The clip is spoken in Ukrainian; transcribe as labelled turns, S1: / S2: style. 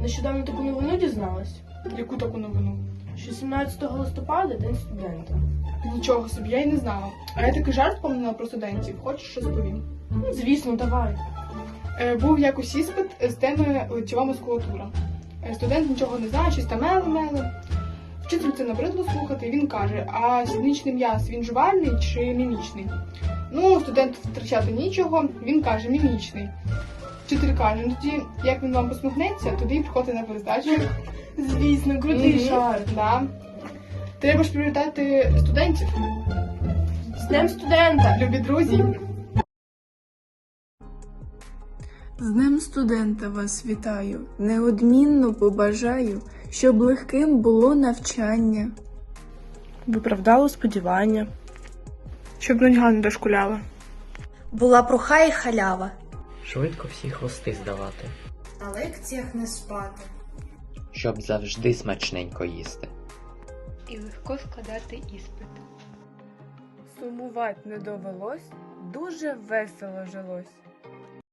S1: нещодавно таку новину дізналась,
S2: Яку таку новину?
S1: що 17 листопада день студента.
S2: Нічого собі, я й не знала. А я такий жарт помнила про студентів. Хочеш щось повім?
S1: Ну, звісно, давай.
S2: Е, був якось іспит з теми лицьова мускулатура. Е, студент нічого не знає, щось там мели-мели. Вчитель це набридло слухати, і він каже: а сідничний м'яз він жувальний чи мімічний? Ну, студент втрачати нічого, він каже мімічний. Вчитель каже, ну тоді, як він вам посміхнеться, тоді й приходите на перездачу.
S1: Звісно, крутий
S2: Мгм.
S1: жарт.
S2: Да. Треба ж привітати студентів,
S1: З Днем студента!
S2: любі друзі.
S3: З Днем студента вас вітаю, неодмінно побажаю, щоб легким було навчання.
S1: Виправдало сподівання.
S2: Щоб нудьга не дошкуляла.
S4: Була пруха і халява.
S5: Швидко всі хвости здавати,
S4: На лекціях не спати.
S6: щоб завжди смачненько їсти.
S7: і легко складати іспит.
S3: Сумувати не довелось, дуже весело жилось.